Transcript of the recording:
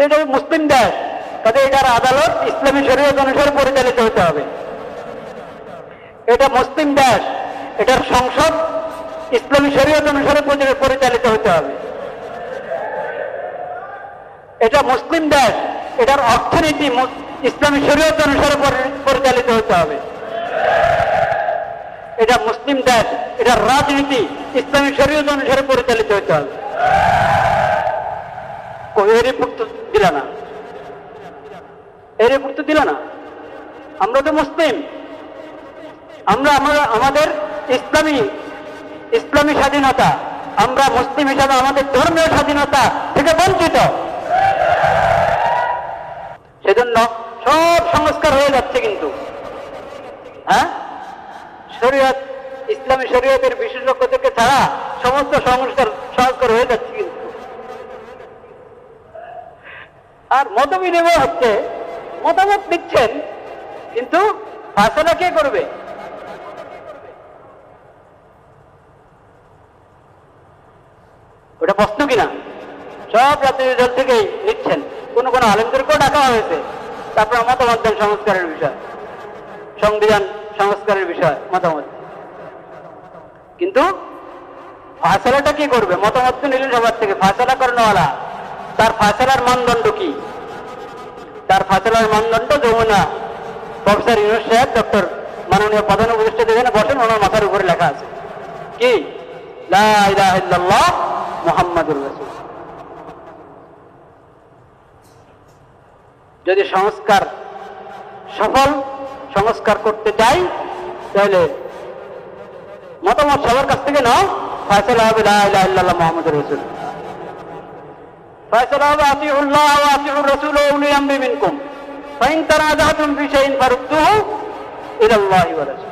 এটা মুসলিম দেশ। কাজে এটার আদালত, ইসলামী শরীয়ত অনুসারে পরিচালিত হতে হবে। এটা মুসলিম দেশ। এটার সংসদ, ইসলামী শরীয়ত অনুসারে পরিচালিত হতে হবে। এটা মুসলিম দেশ। এটার অর্থনীতি ইসলামী শরীয়ত অনুসারে পরিচালিত হতে হবে। এটা মুসলিম দেশ। এটার রাজনীতি, ইসলামী শরীয়ত অনুসারে পরিচালিত হতে হবে। কই এর দিল না। এই রিপোর্ট দিল না। আমরা তো মুসলিম। আমরা আমরা, আমাদের ইসলামী ইসলামী স্বাধীনতা, আমরা মুসলিম হিসাবে আমাদের ধর্মীয় স্বাধীনতা থেকে বঞ্চিত। সেজন্য সব সংস্কার হয়ে যাচ্ছে কিন্তু। হ্যাঁ? শরীয়ত, ইসলামী শরীয়তের বিশেষজ্ঞ থেকে ছাড়া সমস্ত সংস্কার সংস্কার হয়ে যাচ্ছে কিন্তু। আর মত বিনিময় হচ্ছে মতামত দিচ্ছেন, কিন্তু ফাঁসলা কে করবে? ওটা প্রশ্ন কিনা? সব রাজনৈতিক দল থেকেই নিচ্ছেন। কোন কোন আলেমদেরকেও ডাকা হয়েছে। তারপর মতামত দেন সংস্কারের বিষয়। সংবিধান সংস্কারের বিষয়, মতামত। কিন্তু ফাঁসলাটা কি করবে? মতামত তো নিলেন সবার থেকে। ফাঁসলা করেনওয়ালা। তার ফাঁসলার মানদণ্ড কি? তার ফাঁসলার মানদণ্ড যমুনা প্রফেসর ইউনুস সাহেব, ডক্টর মাননীয় প্রধান উপদেষ্টা যেখানে বসেন, ওনার মাথার উপরে লেখা আছে। কি? যদি সংস্কার সফল, সংস্কার করতে চাই, তাহলে মতামত সবার কাছ থেকে নাও ফয়সলা হবে লা ইলাহা ইল্লাল্লাহ মুহাম্মাদুর রাসূল। فيصل واطيعوا الله واطيعوا الرسول واولي الامر منكم فان تنازعتم في شيء فردوه الى الله ورسوله